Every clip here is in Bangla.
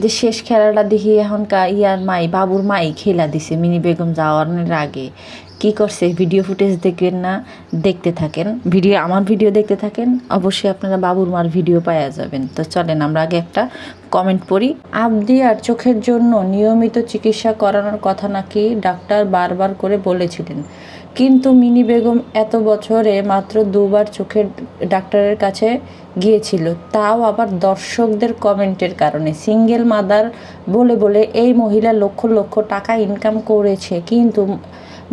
যে শেষ খেলাটা দেখি এখন কা ইয়ার মাই, বাবুর মাই খেলা দিছে, মিনি বেগম যাওয়ার আগে। কি করছে? ভিডিও ফুটেজ দেখবেন না? দেখতে থাকেন। ভিডিও, আমার ভিডিও দেখতে থাকেন? অবশ্যই আপনারা বাবুর মার ভিডিও পাওয়া যাবেন। তো চলেন, আমরা আগে একটা কমেন্ট পড়ি। আবদি আর চোখের জন্য নিয়মিত চিকিৎসা করানোর কথা নাকি ডাক্তার বারবার করে বলেছিলেন। কিন্তু মিনি বেগম এত বছরে মাত্র দুবার চোখের ডাক্তারের কাছে গিয়েছিল। তাও আবার দর্শকদের কমেন্টের কারণে। সিঙ্গেল মাদার বলে বলে এই মহিলা লক্ষ লক্ষ টাকা ইনকাম করেছে, কিন্তু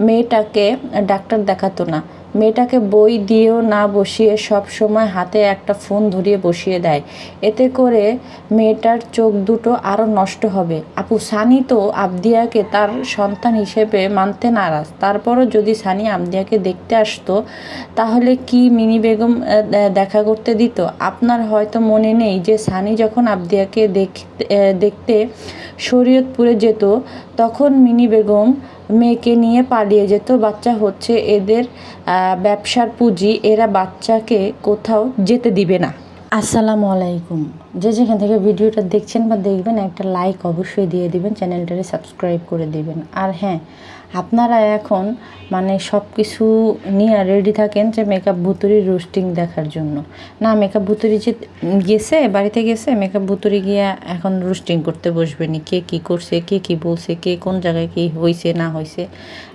মেয়েটাকে ডাক্তার দেখাতো না। মেয়েটাকে বই দিয়েও না বসিয়ে সব সময় হাতে একটা ফোন ধরিয়ে বসিয়ে দেয়। এতে করে মেয়েটার চোখ দুটো আরও নষ্ট হবে। আপু, সানি তো আবদিয়াকে তার সন্তান হিসেবে মানতে নারাজ। তারপরও যদি সানি আবদিয়াকে দেখতে আসতো, তাহলে কি মিনি বেগম দেখা করতে দিত? আপনার হয়তো মনে নেই যে সানি যখন আবদিয়াকে দেখতে দেখতে শরীয়তপুরে যেত, তখন মিনি বেগম মেয়েকে নিয়ে পালিয়ে যেত। বাচ্চা হচ্ছে এদের ব্যবসার পুঁজি। এরা বাচ্চাকে কোথাও যেতে দিবে না। আসসালামু আলাইকুম। যে যেখান থেকে ভিডিওটা দেখছেন বা দেখবেন, একটা লাইক অবশ্যই দিয়ে দিবেন চ্যানেলটারে সাবস্ক্রাইব করে দিবেন। আর হ্যাঁ আপনারা এখন মানে সব কিছু নিয়ে রেডি থাকেন যে মেকআপ ভুতুরি রোস্টিং দেখার জন্য। না মেকআপ ভুতুরি যে গেছে, বাড়িতে গেছে মেকআপ ভুতুরি গিয়ে এখন রোস্টিং করতে বসবেনি। কে কি করছে, কে কি বলছে, কে কোন জায়গায় কি হয়েছে না হয়েছে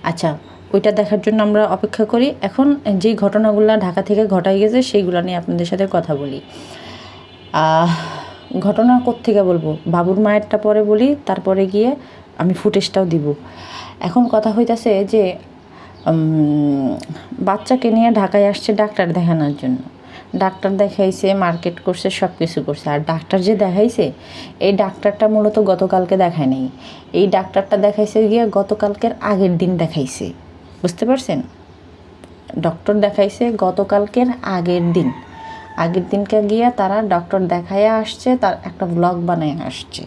আচ্ছা ওইটা দেখার জন্য আমরা অপেক্ষা করি। এখন যেই ঘটনাগুলো ঢাকা থেকে ঘটাই গেছে, সেইগুলো নিয়ে আপনাদের সাথে কথা বলি। ঘটনা কোত্থেকে বলব? বাবুর মায়েরটা পরে বলি, তারপরে গিয়ে আমি ফুটেজটাও দিব। এখন কথা হইতাছে যে বাচ্চাকে নিয়ে ঢাকায় আসছে ডাক্তার দেখানোর জন্য। ডাক্তার দেখাইছে, মার্কেট করছে সব কিছু করছে। আর ডাক্তার যে দেখাইছে, এই ডাক্তারটা মূলত গতকালকে দেখায় নেই। এই ডাক্তারটা দেখাইছে গিয়ে গতকালকের আগের দিন দেখাইছে। বুঝতে পারছেন? ডক্টর দেখাইছে গতকালকের আগের দিন। আগের দিনকে গিয়ে তারা ডক্টর দেখাইয়া আসছে, তার একটা ব্লগ বানায় আসছে।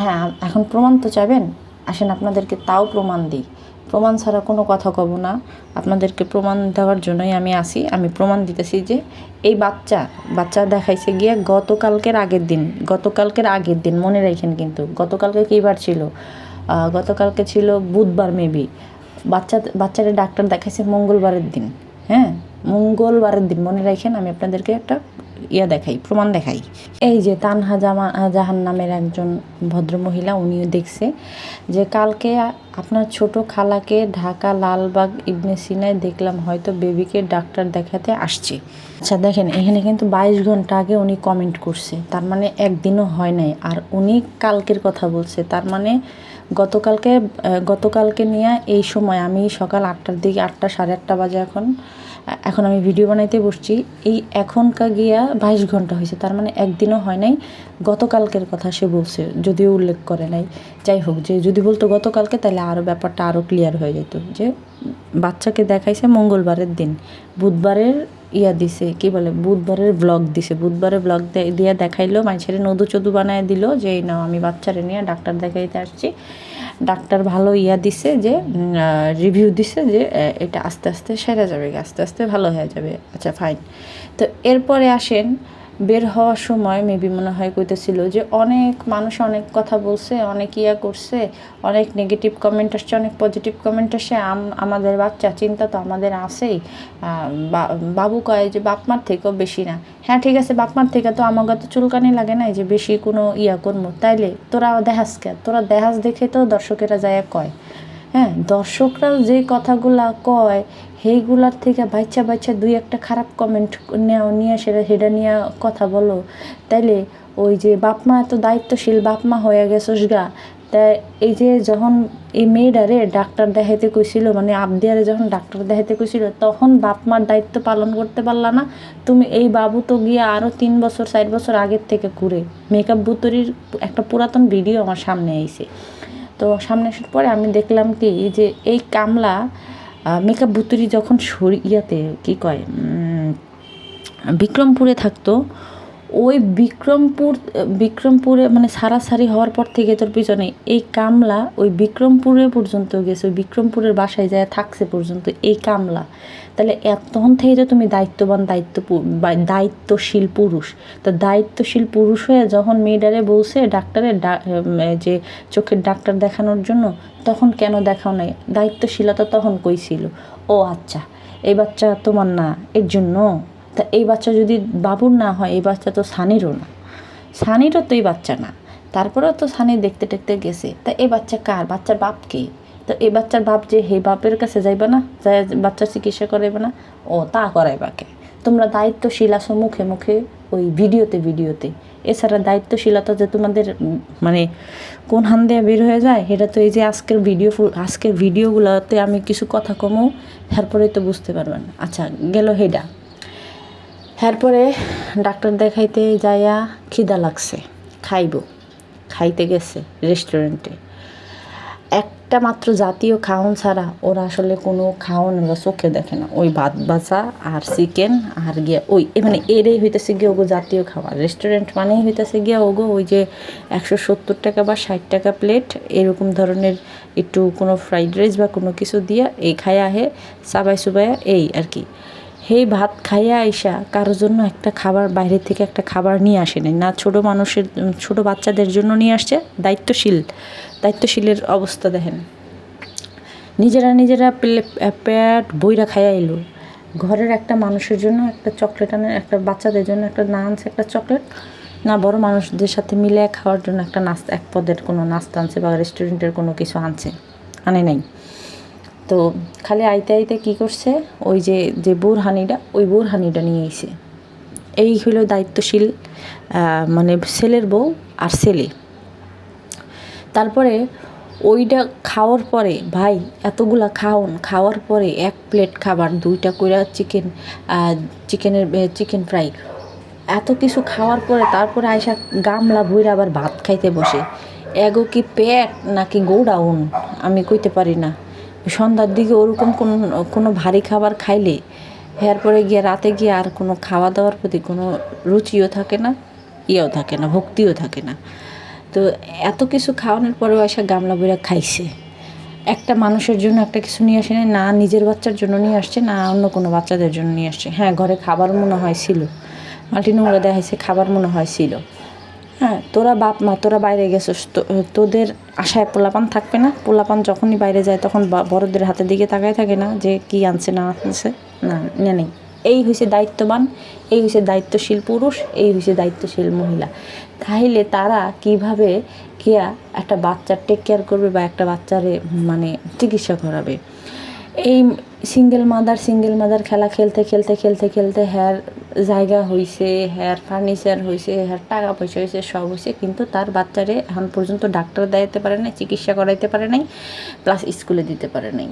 হ্যাঁ এখন প্রমাণ তো চাইবেন আসেন, আপনাদেরকে তাও প্রমাণ দিই। প্রমাণ ছাড়া কোনো কথা কব না। আপনাদেরকে প্রমাণ দেওয়ার জন্যই আমি আসি। আমি প্রমাণ দিতেছি যে এই বাচ্চা বাচ্চা দেখাইছে গিয়ে গতকালকের আগের দিন, গতকালকের আগের দিন, মনে রাখেন কিন্তু, গতকালকে কী বার ছিল? গতকালকে ছিল বুধবার মেবি বাচ্চা, বাচ্চারা ডাক্তার দেখাইছে মঙ্গলবারের দিন হ্যাঁ? মঙ্গলবারের দিন, মনে রাখেন, আমি আপনাদেরকে একটা ইয়া দেখাই, প্রমাণ দেখাই। এই যে তানহা জামা জাহান নামের একজন ভদ্রমহিলা, উনিও দেখছে যে কালকে আপনার ছোট খালাকে ঢাকা লালবাগ ইবনে সিনায় দেখলাম, হয়তো বেবিকে ডাক্তার দেখাতে আসছে। আচ্ছা দেখেন, এখানে কিন্তু বাইশ ঘণ্টা আগে উনি কমেন্ট করছে, তার মানে একদিনও হয় নাই। আর উনি কালকের কথা বলছে, তার মানে গতকালকে গতকালকে নিয়ে এই সময় আমি সকাল আটটার দিকে, আটটা সাড়ে আটটা বাজে এখন এখন আমি ভিডিও বানাইতে বসছি। এই এখনকার গিয়া বাইশ ঘণ্টা হয়েছে তার মানে একদিনও হয় নাই। গতকালকের কথা সে বলছে, যদিও উল্লেখ করে নাই। যাই হোক, যে যদি বলতো গতকালকে, তাহলে আরও ব্যাপারটা আরও ক্লিয়ার হয়ে যেত। যে বাচ্চাকে দেখাইছে মঙ্গলবারের দিন। বুধবারের ইয়া দিছে, কি বলে, বুধবারের ব্লগ দিছে। বুধবারের ব্লগ দিয়ে দেখাইলো মানুষের নদু চদু বানায় দিল, যে, এই নাও, আমি বাচ্চারে নিয়ে ডাক্তার দেখাইতে আসছি। ডাক্তার ভালো ইয়া দিছে যে রিভিউ দিছে যে এটা আস্তে আস্তে সেরে যাবে, আস্তে আস্তে ভালো হয়ে যাবে। আচ্ছা ফাইন তো এরপরে আসেন, বের হওয়ার সময় মেবি মনে হয় কইতেছিল যে অনেক মানুষ অনেক কথা বলছে, অনেক ইয়া করছে, অনেক নেগেটিভ কমেন্ট আসছে, অনেক পজিটিভ কমেন্ট আসছে আমাদের বাচ্চা চিন্তা তো আমাদের আছেই। বাবু কয় যে বাপমার থেকেও বেশি না। হ্যাঁ ঠিক আছে, বাপমার থেকে তো আমাকে তো চুলকানি লাগে না যে বেশি কোনো ইয়া করব তাইলে তোরা দেহাস কে? তোরা দেহাস দেখে তো দর্শকেরা যায় কয়। হ্যাঁ দর্শকরা যে কথাগুলা কয় সেইগুলার থেকে বাচ্চা বাচ্চা দুই একটা খারাপ কমেন্ট নেও নিয়ে, সেটা সেটা নিয়ে কথা বলো। তাইলে ওই যে বাপমা এত দায়িত্বশীল বাপমা হয়ে গেছস গা। তা এই যে যখন এই মেয়েটারে ডাক্তার দেখাইতে কইছিল মানে আবদিয়ারে যখন ডাক্তার দেখাইতে কইছিল, তখন বাপমার দায়িত্ব পালন করতে পারলা না। তুমি এই বাবু তো গিয়ে আরও তিন বছর, চার বছর আগের থেকে ঘুরে। মেকআপ বুতরির একটা পুরাতন ভিডিও আমার সামনে আইছে। তো সামনে আসার পরে আমি দেখলাম কি যে এই কামলা মেকআপ বুতুরি যখন সরি ইয়াতে, কী কয় বিক্রমপুরে থাকতো, ওই বিক্রমপুর, বিক্রমপুরে মানে সারাসারি হওয়ার পর থেকে তোর পিছনে এই কামলা ওই বিক্রমপুরে পর্যন্ত গেছে, ওই বিক্রমপুরের বাসায় যায় থাকছে পর্যন্ত এই কামলা। তাহলে তখন থেকে যে তুমি দায়িত্ববান দায়িত্ব দায়িত্বশীল পুরুষ। তো দায়িত্বশীল পুরুষ হয়ে যখন মেয়েডারে বলছে ডাক্তারের যে চোখের ডাক্তার দেখানোর জন্য, তখন কেন দেখাও নাই? দায়িত্বশীলতা তখন কইছিল ও আচ্ছা এই বাচ্চা তোমার না, এর জন্য? তা এই বাচ্চা যদি বাবুর না হয়, এই বাচ্চা তো সানিরও না। সানিরও তো এই বাচ্চা না। তারপরেও তো সানি দেখতে টেকতে গেছে। তা এই বাচ্চা কার? বাচ্চার বাপ কে? তো এই বাচ্চার বাপ যে হে বাপের কাছে যাইবে না যাই বাচ্চার চিকিৎসা করাইবে না, ও তা করাইবাকে তোমরা দায়িত্বশীল আসো মুখে মুখে, ওই ভিডিওতে ভিডিওতে। এছাড়া দায়িত্বশীলতা যে তোমাদের মানে কোন হান দিয়ে বের হয়ে যায় এটা তো এই যে আজকের ভিডিও আজকের ভিডিওগুলোতে আমি কিছু কথা কমও তারপরে তো বুঝতে পারবেন। আচ্ছা গেল হেডা। এরপরে ডাক্তার দেখাইতে যাইয়া খিদা লাগছে, খাইব। খাইতে গেছে রেস্টুরেন্টে একটা মাত্র জাতীয় খাওন ছাড়া ওরা আসলে কোনো খাওন ওরা চোখে দেখে না। ওই ভাত বাসা আর চিকেন আর গিয়া ওই মানে এরেই হইতেছে গিয়ে ওগো জাতীয় খাবার। রেস্টুরেন্ট মানেই হইতেছে গিয়া ওগো ওই যে একশো সত্তর টাকা বা ষাট টাকা প্লেট এরকম ধরনের একটু কোনো ফ্রাইড রাইস বা কোনো কিছু দিয়া এই খায়া হে সাবাই চুবাইয়া এই আর কি। সেই ভাত খাইয়া আইসা কারোর জন্য একটা খাবার বাইরে থেকে একটা খাবার নিয়ে আসে নাই। না ছোট মানুষের, ছোট বাচ্চাদের জন্য নিয়ে আসছে, দায়িত্বশীল। দায়িত্বশীলের অবস্থা দেখেন। নিজেরা নিজেরা প্যাট বইরা খাইয়া এলো ঘরের একটা মানুষের জন্য একটা চকলেট আনে, একটা বাচ্চাদের জন্য একটা না আনছে একটা চকলেট, না বড় মানুষদের সাথে মিলে খাওয়ার জন্য একটা নাস্তা এক পদের কোনো নাস্তা আনছে বা রেস্টুরেন্টের কোনো কিছু আনছে, আনে নাই। তো খালি আইতে আইতে কী করছে, ওই যে যে বোরহানিটা, ওই বোরহানিটা নিয়ে এসে এই হলো দায়িত্বশীল মানে ছেলের বউ আর ছেলে। তারপরে ওইটা খাওয়ার পরে, ভাই, এতগুলা খাওন। খাওয়ার পরে এক প্লেট খাবার, দুইটা কইরা চিকেন চিকেনের চিকেন ফ্রাই। এত কিছু খাওয়ার পরে তারপরে আয়সা গামলা ভইরা আবার ভাত খাইতে বসে। এগো কি পেট নাকি গোডাউন? আমি কইতে পারি না। সন্ধ্যার দিকে ওরকম কোনো কোনো ভারী খাবার খাইলে, এরপরে গিয়ে রাতে গিয়ে আর কোনো খাওয়া দাওয়ার প্রতি কোনো রুচিও থাকে না, ইয়েও থাকে না, ভক্তিও থাকে না। তো এত কিছু খাওয়ানোর পরেও এসে গামলা বইরা খাইছে। একটা মানুষের জন্য একটা কিছু নিয়ে আসে না নিজের বাচ্চার জন্য নিয়ে আসছে, না অন্য কোনো বাচ্চাদের জন্য নিয়ে আসছে। হ্যাঁ ঘরে খাবার মনে হয় ছিল। মাল্টি নোংরা দেখাইছে, খাবার মনে হয় ছিল। হ্যাঁ তোরা বাপ মা, তোরা বাইরে গেছিস তোদের আশায় পোলাপান থাকবে না। পোলাপান যখনই বাইরে যায়, তখন বড়দের হাতের দিকে তাকায় থাকে না যে কি আনছে, না আনছে। না নেই। এই হয়েছে দায়িত্ববান, এই হয়েছে দায়িত্বশীল পুরুষ, এই হয়েছে দায়িত্বশীল মহিলা। তাহলে তারা কীভাবে কিয়া একটা বাচ্চার টেক কেয়ার করবে বা একটা বাচ্চারে মানে চিকিৎসা করাবে? এই সিঙ্গেল মাদার সিঙ্গেল মাদার খেলা খেলতে খেলতে খেলতে খেলতে হ্যার জায়গা হইছে, হ্যার ফার্নিচার হয়েছে হ্যার টাকা পয়সা হয়েছে সব হয়েছে কিন্তু তার বাচ্চারে এখন পর্যন্ত ডাক্তার দেখাতে পারে নাই, চিকিৎসা করাইতে পারে নাই প্লাস স্কুলে দিতে পারে নাই।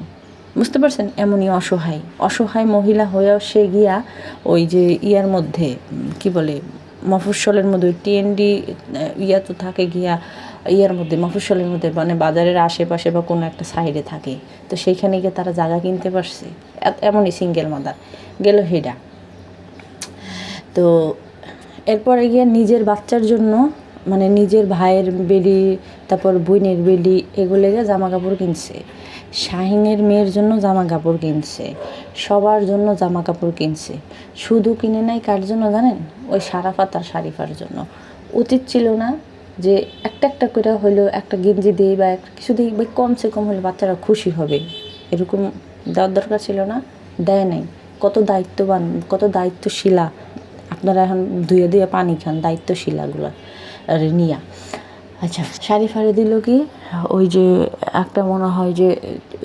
বুঝতে পারছেন? এমনই অসহায়। অসহায় মহিলা হয়েও সে গিয়া ওই যে ইয়ার মধ্যে কি বলে, মফস্বলের মধ্যে টিএনডি ইয়া তো থাকে গিয়া ইয়ার মধ্যে, মফস্বলের মধ্যে মানে বাজারের আশেপাশে বা কোনো একটা সাইডে থাকে। তো সেইখানে গিয়ে তারা জায়গা কিনতে পারছে। এমনই সিঙ্গেল মাদার গেল হেডা। তো এরপরে গিয়ে নিজের বাচ্চার জন্য মানে নিজের ভাইয়ের বেলি, তারপর বোনের বেলি, এগুলো গিয়ে জামা কাপড় কিনছে। শাহিনের মেয়ের জন্য জামা কাপড় কিনছে, সবার জন্য জামা কাপড় কিনছে। শুধু কিনে নাই কার জন্য জানেন? ওই সারাফাত আর শারিফার জন্য। উচিত ছিল না যে একটা একটা করে হলেও একটা গেঞ্জি দিই বা একটা কিছু দিই, বা কমসে কম হলে বাচ্চারা খুশি হবে। এরকম দেওয়ার দরকার ছিল না, দেয় নাই। কত দায়িত্ববান, কত দায়িত্বশীলা। আপনারা এখন ধুয়ে ধুয়ে পানি খান, দায়িত্বশীলাগুলো। আর নিয়া। আচ্ছা শাড়ি ফাড়ি দিল কি? ওই যে একটা মনে হয় যে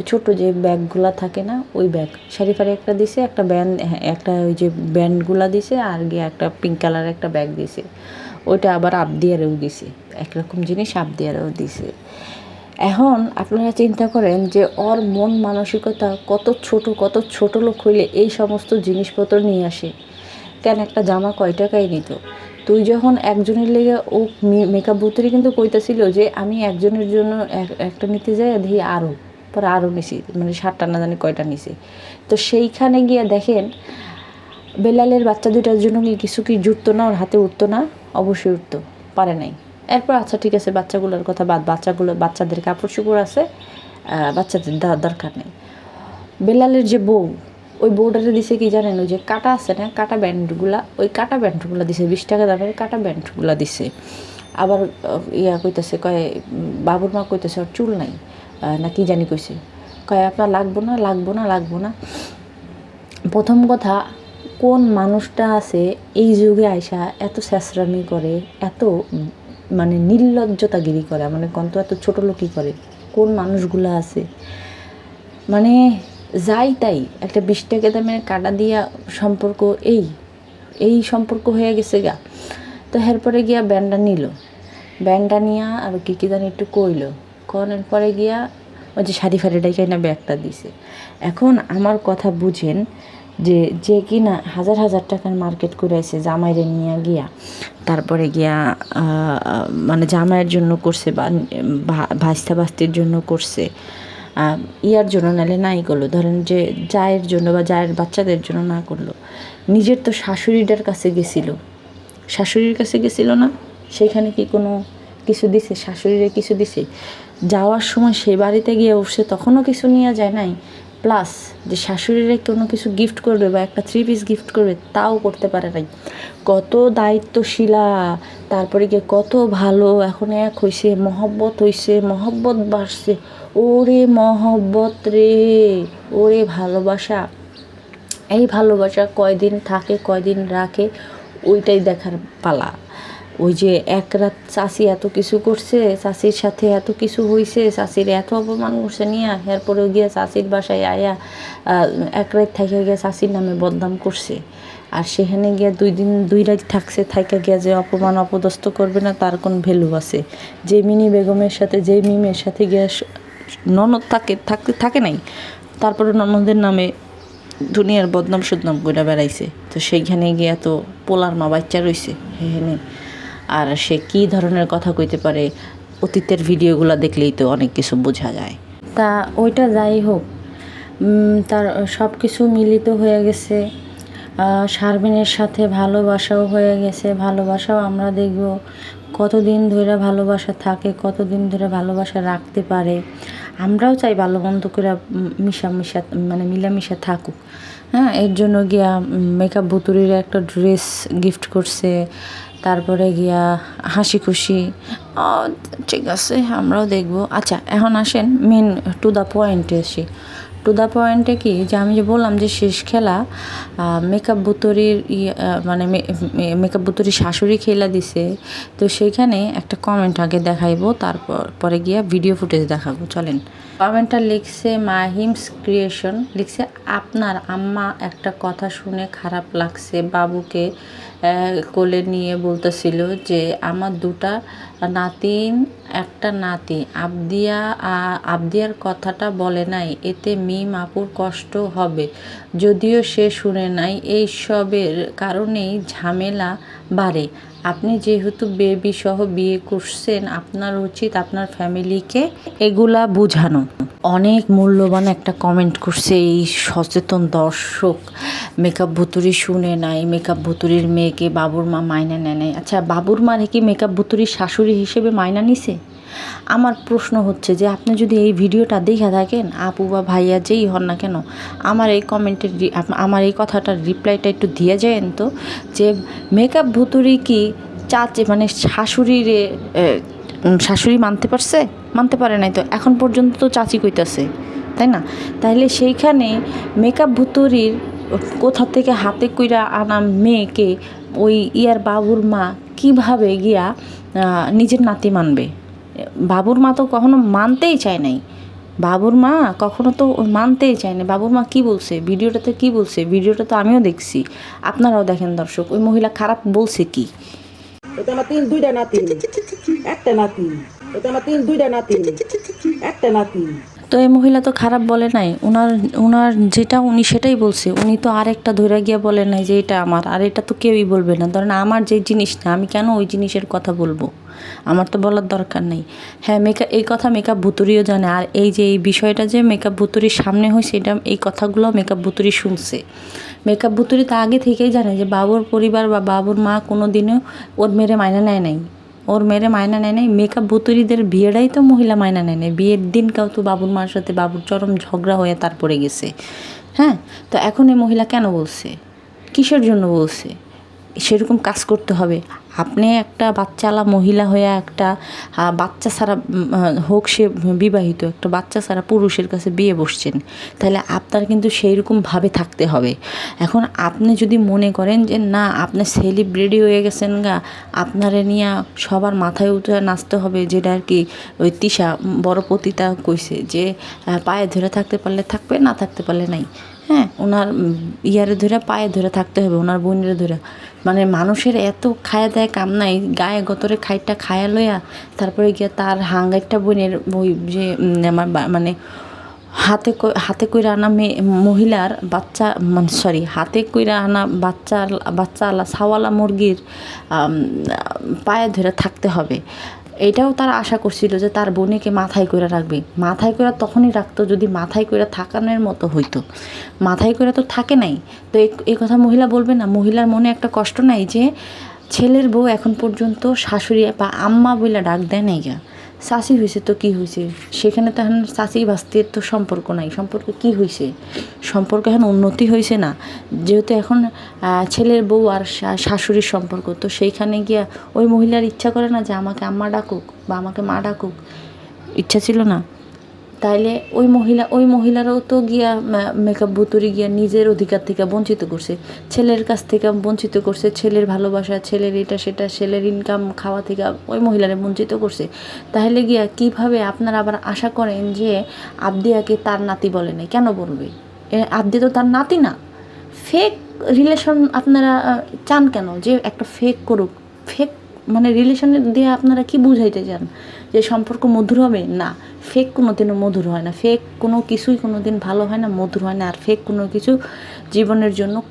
ছোট যে ব্যাগগুলা থাকে না, ওই ব্যাগ। শাড়ি ফাড়ি একটা দিছে, একটা ব্যান্ড একটা ওই যে ব্যান্ডগুলা দিছে, আর গিয়ে একটা পিঙ্ক কালার একটা ব্যাগ দিছে। ওইটা আবার আপ দিয়ারেও দিছে। একরকম জিনিস আপ দিয়ারেও দিছে। এখন আপনারা চিন্তা করেন যে ওর মন মানসিকতা কত ছোট কত ছোট লোক হইলে এই সমস্ত জিনিসপত্র নিয়ে আসে। কেন একটা জামা কয় টাকায় নিত? তুই যখন একজনের লেগে ও মেকআপ বুথেরই কিন্তু কইতাছিল যে আমি একজনের জন্য এক- একটা নিতে যাই দেখি আরও পরে আরও নিছি মানে সাতটা না জানি কয়টা নিছি। তো সেইখানে গিয়ে দেখেন, বেলালের বাচ্চা দুইটার জন্য কি কিছু কি জুটতো না, ওর হাতে উঠতো না? অবশ্যই উঠতো, পারে নাই। এরপর আচ্ছা ঠিক আছে, বাচ্চাগুলোর কথা বাদ, বাচ্চাগুলো, বাচ্চাদের কাপড় চোপড় আছে বাচ্চাদের দরকার নেই। বেলালের যে বউ ওই বউটারে দিছে কি জানেন? ওই যে কাটা আছে না, কাটা ব্যান্ডগুলা, ওই কাটা ব্যান্ডগুলা দিছে, বিশ টাকা দামের কাটা ব্যান্ডগুলা দিছে। আবার ইয়া কইতেছে, কয় বাবুর মা কইতেছে, ওর চুল নাই। না কি জানি কইছে। কয়, আপনার লাগবো না লাগবো না লাগবো না। প্রথম কথা, কোন মানুষটা আছে এই যুগে আইসা এত স্যাসরামি করে, এত মানে নির্লজ্জতাগিরি করে মানে কন্ত এত ছোট লোকই করে? কোন মানুষগুলো আছে? মানে যাই তাই, একটা বিশ টাকা দামের কাটা দিয়া সম্পর্ক এই এই সম্পর্ক হয়ে গেছে গা। তো এরপরে গিয়া ব্যান্ডটা নিল। ব্যান্ডটা নিয়া আর কি কি জানি একটু কইলো। করার পরে গিয়া ওই যে শাড়ি ফাড়িটাই কিনা ব্যাগটা দিছে। এখন আমার কথা বুঝেন যে যে কিনা হাজার হাজার টাকার মার্কেট করে আছে জামাইরে নিয়ে গিয়া। তারপরে গিয়া মানে জামাইয়ের জন্য করছে বা ভাস্তা ভাস্তির জন্য করছে। ইয়ার জন্য নাহলে নাই করল। ধরেন যে জায়ের জন্য বা জায়ের বাচ্চাদের জন্য না করল। নিজের তো শাশুড়িটার কাছে গেছিল। শাশুড়ির কাছে গেছিল না? সেখানে কি কোনো কিছু দিছে? শাশুড়িরে কিছু দিছে? যাওয়ার সময় সেই বাড়িতে গিয়ে উঠছে তখনও কিছু নিয়ে যায় নাই? প্লাস যে শাশুড়িরে কোনো কিছু গিফট করবে বা একটা থ্রি পিস গিফট করবে, তাও করতে পারে নাই। কত দায়িত্বশীলা, তারপরে গিয়ে কত ভালো, এখন এক হইছে, মহব্বত হইছে, মহব্বত বাড়ছে। ওরে মহব্বত রে, ওরে ভালোবাসা। এই ভালোবাসা কয়দিন থাকে, কয়দিন রাখে, ওইটাই দেখার পালা। ওই যে এক রাত চাষি এত কিছু করছে চাষির সাথে এত কিছু হইছে চাষির এত অপমান করছে নিয়ে, এরপরেও গিয়ে চাষির বাসায় আয়া এক রাত থাকে গিয়ে চাষির নামে বদনাম করছে। আর সেখানে গিয়ে দুই দিন, দুই রাত থাকছে, থাইকা গিয়ে যে অপমান, অপদস্থ করবে না, তার কোন ভ্যালু আছে? যে মিনি বেগমের সাথে, যে মিমের সাথে গিয়ে ননদ থাকে থাকতে থাকে নাই। তারপরে ননদের নামে দুনিয়ার বদনাম সুদনাম করে বেড়াইছে। তো সেইখানে গিয়া তো পোলার মা বাচ্চা রইছে হেনে আর সে কি ধরনের কথা কইতে পারে, অতীতের ভিডিওগুলো দেখলেই তো অনেক কিছু বোঝা যায়। তা ওইটা যাই হোক তার সব কিছু মিলিত হয়ে গেছে। শারমিনের সাথে ভালোবাসাও হয়ে গেছে, ভালোবাসাও আমরা দেখব। কতদিন ধরে ভালোবাসা থাকে, কতদিন ধরে ভালোবাসা রাখতে পারে। আমরাও চাই ভালো বন্ধু করে মিশা মিশা মানে মিলামিশা থাকুক। হ্যাঁ এর জন্য গিয়া মেকআপ বুতুরির একটা ড্রেস গিফট করছে, তারপরে গিয়া হাসি খুশি। ঠিক আছে, আমরাও দেখব। আচ্ছা এখন আসেন মেন টু দ্য পয়েন্টে আসি। টু দ্য পয়েন্টে কি? যে আমি যে বললাম যে শেষ খেলা মেকআপ বুতরির মানে মেকআপ বুতরির শাশুড়ি খেলা দিছে। তো সেইখানে একটা কমেন্ট আগে দেখাইবো, তারপর, পরে গিয়ে ভিডিও ফুটেজ দেখাবো। চলেন। কমেন্টটা লিখছে মাহিমস ক্রিয়েশন। লিখছে, আপনার আম্মা একটা কথা শুনে খারাপ লাগছে। বাবুকে কোলে নিয়ে বলতেছিল যে, আমার দুটা নাতিন, একটা নাতি। আবদিয়া আবদিয়ার কথাটা বলে নাই। এতে মিম আপুর কষ্ট হবে। যদিও সে শুনে নাই। এই সবের কারণেই ঝামেলা বাড়ে। আপনি যেহেতু বেবি সহ বিয়ে করছেন, আপনার উচিত আপনার ফ্যামিলিকে এগুলা বুঝানো। অনেক মূল্যবান একটা কমেন্ট করছে এই সচেতন দর্শক। মেকআপ ভুতুরি শুনে নাই মেকআপ ভুতুরির মেয়েকে বাবুর মা মাইনা নেয় নাই। আচ্ছা বাবুর মা নাকি মেকআপ ভুতুরির শাশুড়ি হিসেবে মাইনা নিছে? আমার প্রশ্ন হচ্ছে যে আপনি যদি এই ভিডিওটা দেখে থাকেন, আপু বা ভাইয়া যেই হন না কেন, আমার এই কমেন্টের আমার এই কথাটার রিপ্লাইটা একটু দিয়ে যায়েন তো, যে মেকআপ ভুতুরি কি চাচে মানে শাশুড়িরে শাশুড়ি মানতে পারছে? মানতে পারে নাই তো, এখন পর্যন্ত তো চাচি কইতাছে, তাই না? তাইলে সেইখানে মেকআপ ভুতুরির কোথা থেকে হাতে কইরা আনা মেয়েকে ওই ইয়ার বাবুর মা কীভাবে গিয়া নিজের নাতি মানবে? বাবুর মা তো কখনো মানতেই চায় নাই। বাবুর মা কখনো তো মানতেই চায় না বাবুর মা কি বলছে? ভিডিওটাতে কি বলছে? ভিডিওটা তো আমিও দেখছি। আপনারাও দেখেন দর্শক ওই মহিলা খারাপ বলছে কি? ওতে আমার তিন দুইটা নাতি। একটা নাতি। ওতে আমার তিন দুইটা নাতি। একটা নাতি। তো এই মহিলা তো খারাপ বলে নাই। ওনার ওনার যেটা উনি সেটাই বলছে। উনি তো আরেকটা ধরে গিয়ে বলে নাই যে এটা আমার। আর এটা তো কেউই বলবে না। ধরেন আমার যে জিনিস না আমি কেন ওই জিনিসের কথা বলব? আমার তো বলার দরকার নেই। হ্যাঁ মেকআপ এই কথা মেকআপ ভুতুরিও জানে। আর এই যে, এই বিষয়টা যে মেকআপ ভুতুরির সামনে হয়েছে এটা এই কথাগুলো মেকআপ ভুতুরি শুনছে। মেকআপ ভুতুরি তো আগে থেকেই জানে যে, বাবুর পরিবার বা বাবুর মা কোনো দিনও ওর মেরে মাইনা নেয় নাই। ওর মেরে মায়না নেয় নাই। মেকআপ বুতুরিদের বিয়েটাই তো মহিলা মায়না নেয় নাই। বিয়ের দিন কাউ তো বাবুর মার সাথে বাবুর চরম ঝগড়া হয়ে তারপরে গেছে। হ্যাঁ তো এখন এই মহিলা কেন বলছে? কিসের জন্য বলছে? সেরকম কাজ করতে হবে। আপনি একটা বাচ্চালা মহিলা হয়ে একটা বাচ্চা ছাড়া হোক সে বিবাহিত, একটা বাচ্চা ছাড়া পুরুষের কাছে বিয়ে বসছেন, তাহলে আপনার কিন্তু সেই রকমভাবে থাকতে হবে। এখন আপনি যদি মনে করেন যে, না, আপনি সেলিব্রিটি হয়ে গেছেন গা, আপনারে নিয়ে সবার মাথায় উঠে নাচতে হবে, যেটা আর কি ওই তিশা বড় পতিতা কইছে যে পায়ে ধরে থাকতে পারলে থাকবে, না থাকতে পারলে নাই। হ্যাঁ ওনার ইয়ারে ধরে পায়ে ধরে থাকতে হবে, ওনার বোনের ধরে। মানে মানুষের এত খায়া দেয় কাম নাই, গায়ে গতরে খাইটা খায়া লইয়া তারপরে গিয়ে তার হাঙ্গারটা বোনের বই যে আমার মানে হাতে হাতে কইরা আনা মেয়ে মহিলার বাচ্চা মানে সরি, হাতে কইরা আনা বাচ্চা বাচ্চা আলা সাওয়ালা মুরগির পায়ে ধরে থাকতে হবে। এটাও তার আশা করছিল যে তার বোনেকে মাথায় করে রাখবে। মাথায় করে তখনই রাখতো যদি মাথায় করে থাকানোর মতো হইতো। মাথায় করে তো থাকে নাই। তো এই- কথা মহিলা বলবে না। মহিলার মনে একটা কষ্ট নাই যে ছেলের বউ এখন পর্যন্ত শাশুড়ি বা আম্মা বইলা ডাক দেয় নাই গা। শাশি হয়েছে তো কি হয়েছে? সেখানে তো এখন চাষি বাস্তির তো সম্পর্ক নাই। সম্পর্ক কি হয়েছে? সম্পর্ক এখন উন্নতি হয়েছে না? যেহেতু এখন ছেলের বউ আর শাশুড়ির সম্পর্ক, তো সেইখানে গিয়া ওই মহিলার ইচ্ছা করে না যে আমাকে আম্মা ডাকুক বা আমাকে মা ডাকুক? ইচ্ছা ছিল না? তাইলে ওই মহিলা ওই মহিলারাও তো গিয়া মেকআপ বুতুরি গিয়া নিজের অধিকার থেকে বঞ্চিত করছে। ছেলের কাছ থেকে বঞ্চিত করছে, ছেলের ভালোবাসা, ছেলের এটা সেটা, ছেলের ইনকাম খাওয়া থেকে ওই মহিলারা বঞ্চিত করছে। তাহলে গিয়া কীভাবে আপনারা আবার আশা করেন যে আবদিয়াকে তার নাতি বলে নাই? কেন বলবে? আবদি তো তার নাতি না। ফেক রিলেশন আপনারা চান কেন? যে একটা ফেক করুক। ফেক মানে রিলেশনে দিয়ে আপনারা কি বুঝাইতে চান? যে সম্পর্ক মধুর হবে? না। ফেক কোনো দিনও মধুর হয় না। ফেক কোনো কিছুই কোনো দিন ভালো হয় না, মধুর হয় না। আর ফেক কোনো কিছু জীবনের জন্য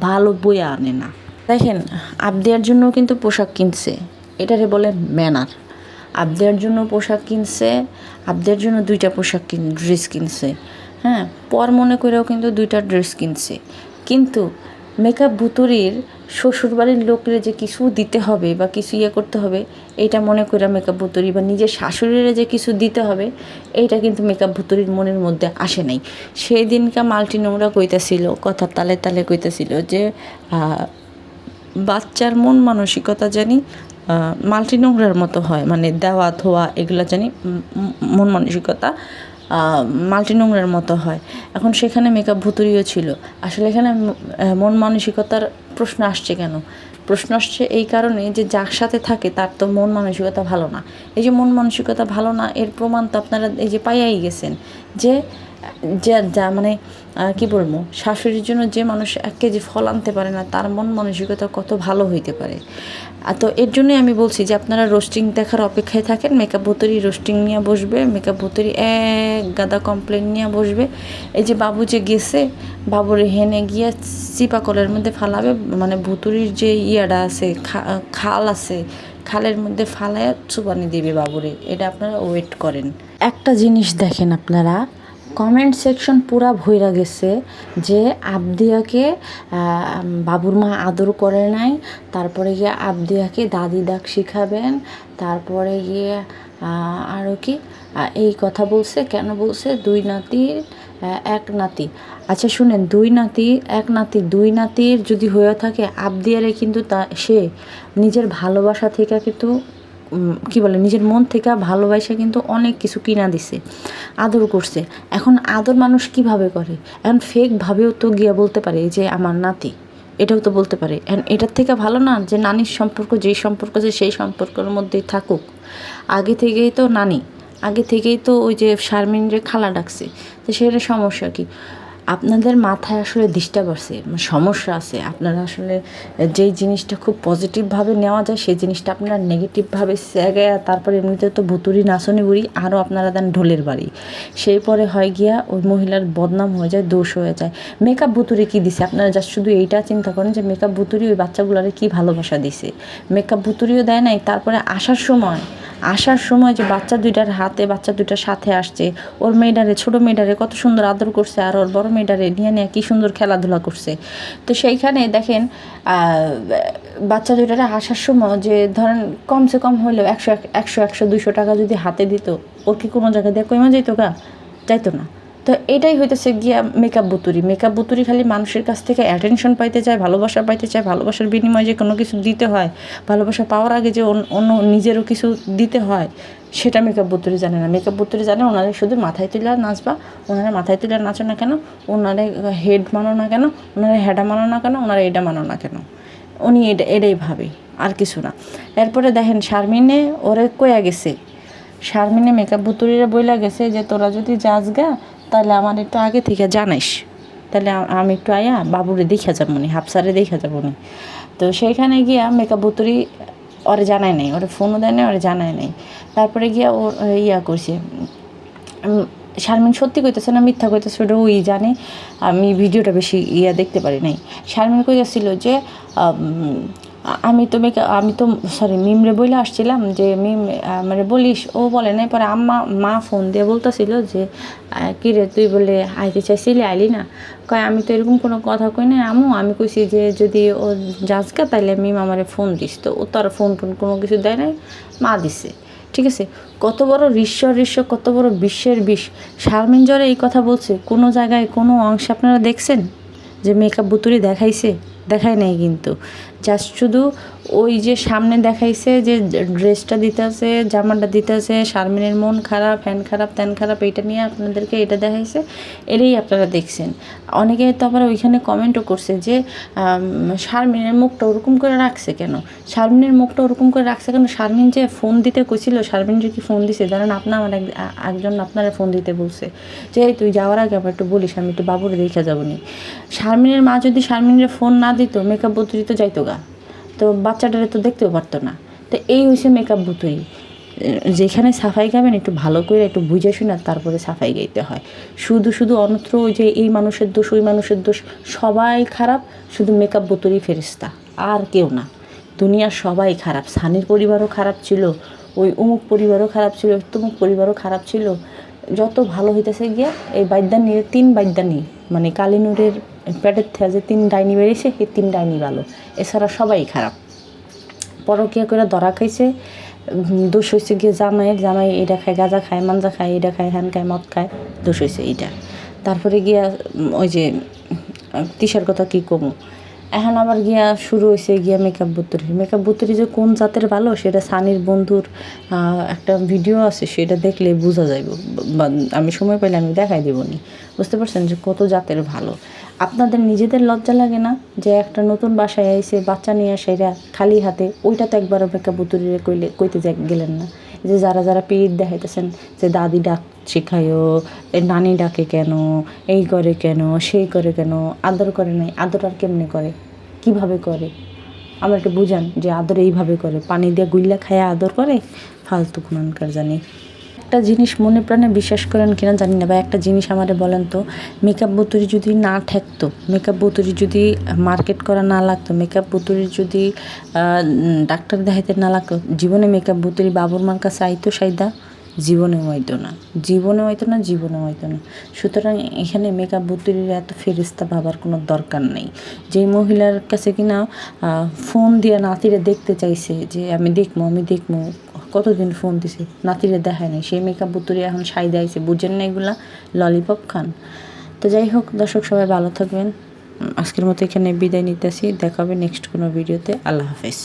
ভালো বয়ে আনে না। দেখেন, আবদিয়ার জন্য কিন্তু পোশাক কিনছে। এটারে বলে ম্যানার আবদিয়ার জন্য পোশাক কিনছে, আবদিয়ার জন্য দুইটা পোশাক কিন ড্রেস কিনছে। হ্যাঁ পর মনে করেও কিন্তু দুইটা ড্রেস কিনছে। কিন্তু মেকআপ ভুতুরির শ্বশুরবাড়ির লোকের যে কিছু দিতে হবে বা কিছু ইয়ে করতে হবে এটা মনে করে মেকআপ ভুতুরি বা নিজের শাশুড়িরে যে কিছু দিতে হবে, এইটা কিন্তু মেকআপ ভুতুরির মনের মধ্যে আসে নাই। সেই দিনকা মাল্টি নোংরা কইতাছিল কথার তালে তালে কইতাছিল যে বাচ্চার মন মানসিকতা জানি মাল্টি নোংরার মতো হয় মানে দেওয়া ধোয়া এগুলো জানি মন মানসিকতা মাল্টি নোংরার মতো হয়। এখন সেখানে মেকআপ ভুতুরিও ছিল। আসলে এখানে মন মানসিকতার প্রশ্ন আসছে কেন? প্রশ্ন আসছে এই কারণে যে যার সাথে থাকে তার তো মন মানসিকতা ভালো না। এই যে মন মানসিকতা ভালো না, এর প্রমাণ তো আপনারা এই যে পাইয়াই গেছেন যে যে যা মানে কি বলব, শাশুড়ির জন্য যে মানুষ এক কেজি ফল আনতে পারে না, তার মন মানসিকতা কত ভালো হইতে পারে। তো এর জন্যই আমি বলছি যে আপনারা রোস্টিং দেখার অপেক্ষায় থাকেন মেকআপ ভুতরি রোস্টিং নিয়ে বসবে মেকআপ ভুতরি এক গাদা কমপ্লেন নিয়ে বসবে। এই যে বাবু যে গেছে, বাবুর হেনে গিয়ে চিপা কলের মধ্যে ফালাবে মানে ভুতুরির যে ইয়াটা আছে খাল আছে, খালের মধ্যে ফালায় চুপানি দিবে বাবুরে, এটা আপনারা ওয়েট করেন। একটা জিনিস দেখেন আপনারা কমেন্ট সেকশন পুরা ভইরা গেছে যে আবদিয়াকে বাবুর মা আদর করে নাই, তারপরে গিয়ে আবদিয়াকে দাদি ডাক শিখাবেন, তারপরে গিয়ে আরও কি এই কথা বলছে, কেন বলছে? দুই নাতির এক নাতি। আচ্ছা শুনেন, দুই নাতি, এক নাতি, দুই নাতির যদি হয়ে থাকে, আবদিয়ারে কিন্তু তা, সে নিজের ভালোবাসা থেকে কিন্তু কি বলে, নিজের মন থেকে ভালোবাসা কিন্তু অনেক কিছু কিনা দিছে, আদর করছে। এখন আদর মানুষ কীভাবে করে? এখন ফেক ভাবেও তো গিয়া বলতে পারে যে আমার নাতি। এটাও তো বলতে পারে। এখন এটার থেকে ভালো না, যে নানির সম্পর্ক যেই সম্পর্ক আছে সেই সম্পর্কের মধ্যেই থাকুক। আগে থেকেই তো নানি, আগে থেকেই তো ওই যে শারমিন শারমিনরে খালা ডাকছে। তো সেটা সমস্যা কি? আপনাদের মাথায় আসলে ডিস্টার্ব আছে মানে সমস্যা আছে। আপনারা আসলে যেই জিনিসটা খুব পজিটিভভাবে নেওয়া যায়, সেই জিনিসটা আপনারা নেগেটিভভাবে জায়গায় তারপরে এমনিতে তো ভুতুরি, নাচনি বুড়ি আরও আপনারা দেন ঢোলের বাড়ি। সেই পরে হয় গিয়া ওই মহিলার বদনাম হয়ে যায়, দোষ হয়ে যায়। মেকআপ ভুতুরি কী দিছে? আপনারা জাস্ট শুধু এইটা চিন্তা করেন যে মেকআপ ভুতুরি ওই বাচ্চাগুলোরে কী ভালোবাসা দিছে? মেকআপ ভুতুরিও দেয় নাই, তারপরে আসার সময় আসার সময় যে বাচ্চা দুইটার হাতে, বাচ্চা দুইটার সাথে আসছে, ওর মেয়েটারে, ছোটো মেয়েটারে কত সুন্দর আদর করছে, আর ওর বড় মেয়েটারে নিয়ে নিয়ে কী সুন্দর খেলাধুলা করছে। তো সেইখানে দেখেন বাচ্চা দুইটারে আসার সময় যে ধরেন কমসে কম হলেও একশো একশো একশো, দুইশো টাকা যদি হাতে দিত, ওর কি কোনো জায়গায় দিয়ে কইমা যেত গা? যাইতো না। তো এটাই হইতেছে গিয়া মেকআপ বুতুরি। মেকআপ বুতুরি খালি মানুষের কাছ থেকে অ্যাটেনশন পাইতে চায়, ভালোবাসা পাইতে চায়, ভালোবাসার বিনিময়ে যে কোনো কিছু দিতে হয়, ভালোবাসা পাওয়ার আগে যে অন্য- নিজেরও কিছু দিতে হয়, সেটা মেকআপ বুতুরি জানে না। মেকআপ বুতুরি জানে ওনারে শুধু মাথায় তুলে নাচবা, ওনারা মাথায় তুলে নাচো না কেন, ওনারে হেড মানো না কেন, ওনারা হেডা মানো না কেন, ওনারা এটা মানো না কেন। উনি এটা এটাই ভাবে, আর কিছু না। এরপরে দেখেন শারমিনে ওরে কয়া গেছে, শারমিনে মেকআপ বুতুরিরা বইলা গেছে যে তোরা যদি যাস গা তাহলে আমার একটু আগে থেকে জানাইস। তাহলে আমি একটু আয়া বাবুরে দেখা যাব নি, হাফসারে দেখা যাব নি। তো সেইখানে গিয়া মেকআপ বুতুরি ওরে জানায় নাই, ওরে ফোনও দেয় নাই, ওরে জানায় নাই। তারপরে গিয়া ও ইয়া করছে শারমিন সত্যি কইতেছে না, মিথ্যা কইতেছে, ওটা ওই জানে, আমি ভিডিওটা বেশি ইয়া দেখতে পারি নাই। শারমিন কইতেছিল যে আম, তো আমি তো সরি মিমরে বলে আসছিলাম যে মিম মানে বলিস ও বলে নাই পরে আম্মা মা ফোন দিয়ে বলতেছিল যে কি রে তুই বলে আইতে চাইছিলি আইলি না। কয় আমি তো এরকম কোনো কথা কই নাই আমু আমি কইছি যে যদি ও যাজকা তাহলে মিম আমারে ফোন দিস। তো ও তো আর ফোন টোন কোনো কিছু দেয় নাই মা দিছে। ঠিক আছে? কত বড় ঋষ্য ঋষ্য কত বড় বিশ্বের বিষ। শারমিন জ্বরে এই কথা বলছে। কোনো জায়গায় কোনো অংশে আপনারা দেখছেন? যে মেকআপ বুতুরি দেখাইছে? দেখায় নাই কিন্তু। জাস্ট শুধু ওই যে সামনে দেখাইছে যে ড্রেসটা দিতেছে, জামাটা দিতেছে, শারমিনের মন খারাপ হ্যান খারাপ, ত্যান খারাপ, এইটা নিয়ে আপনাদেরকে এটা দেখাইছে, এটাই আপনারা দেখছেন। অনেকে তো আবার ওইখানে কমেন্টও করছে যে শারমিনের মুখটা ওরকম করে রাখছে কেন? শারমিনের মুখটা ওরকম করে রাখছে কেন? শারমিন যে ফোন দিতে কইছিল, শারমিন যে কি ফোন দিছে? জানেন আপনার আমার এক- একজন আপনারা ফোন দিতে বলছে যে তুই যাওয়ার আগে আমার একটু বলিস, আমি একটু বাবুরে দেখে যাব নি। শারমিনের মা যদি শারমিনের ফোন না দিত মেকআপ বুতুরি তো যাইতো গা। তো বাচ্চাটারে তো দেখতেও পারতো না। তো এই হয়েছে মেকআপ বুতুরি যেখানে সাফাই গাবেন একটু ভালো করে একটু বুঝে শুনে তারপরে সাফাই গাইতে হয়। শুধু শুধু অন্যত্র ওই যে এই মানুষের দোষ, ওই মানুষের দোষ, সবাই খারাপ, শুধু মেকআপ বুতুরি ফেরিস্তা আর কেউ না। দুনিয়ার সবাই খারাপ। সানির পরিবারও খারাপ ছিল, ওই অমুক পরিবারও খারাপ ছিল, তমুক পরিবারও খারাপ ছিল। যত ভালো হইতেছে গিয়া, এই বাইদ্যানির তিন বাইদ্যানি মানে কালিনুরের পেটের থেকে যে তিন ডাইনি বেরিয়েছে সেই তিন ডাইনি ভালো। এছাড়া সবাই খারাপ। পরকিয়া করে ধরা খাইছে দোষ হয়েছে গিয়ে জামাই জামাই এটা খায়, গাঁজা খায়, মাঞ্জা খায় এটা খায় হ্যান খায়, মদ খায়, দোষ হয়েছে এইটা তারপরে গিয়া ওই যে তিসার কথা কী কমু? এখন আবার গিয়া শুরু হয়েছে গিয়া মেকআপ বুতুরি মেকআপ বুতুরি যে কোন জাতের ভালো, সেটা সানির বন্ধুর একটা ভিডিও আছে, সেটা দেখলে বোঝা যাইব। আমি সময় পাইলে আমি দেখাই দেবনি। বুঝতে পারছেন যে কত জাতের ভালো। আপনাদের নিজেদের লজ্জা লাগে না যে একটা নতুন বাসায় আইসে বাচ্চা নিয়ে আসে খালি হাতে, ওইটা তো একবার মেকআপ বুতুরিরে কইলে, কইতে গেলেন না। যে যারা যারা পিরিত দেখাইতেছেন যে দাদি ডাক শেখায়ও নানি ডাকে কেন, এই করে কেন, সেই করে কেন, আদর করে নাই, আদর আর কেমনে করে? কীভাবে করে? আমরা একটু বুঝান যে আদর এইভাবে করে। পানি দিয়ে গুইলা খায় আদর করে? ফালতু কোনকার জানি। একটা জিনিস মনে প্রাণে বিশ্বাস করেন কিনা জানি না, বা একটা জিনিস আমারে বলেন তো মেকআপ বুতুরি যদি না ঠেকতো মেকআপ বুতুরি যদি মার্কেট করা না লাগতো মেকআপ বুতুরি যদি ডাক্তার দেখাইতে না লাগতো, জীবনে মেকআপ বুতুরি বাবুর মার কাছে আইতো সাইদা জীবনে হইতো না। জীবনে হইতো না জীবনে হইতো না। সুতরাং এখানে মেকআপ বুতুরির এত ফেরিস্তা ভাবার কোনো দরকার নেই। যেই মহিলার কাছে কিনা ফোন দিয়ে নাতিরে দেখতে চাইছে যে, আমি দেখব আমি দেখব কতদিন ফোন দিছে? নাতিরে দেখায় নাই। সেই মেকআপ বুতুরি এখন সাই দেয়ছে বুঝেন না এগুলা? ললিপপ খান। তো যাই হোক, দর্শক সবাই ভালো থাকবেন। আজকের মতো এখানে বিদায় নিতেছি। দেখা হবে নেক্সট কোনো ভিডিওতে আল্লাহ হাফেজ।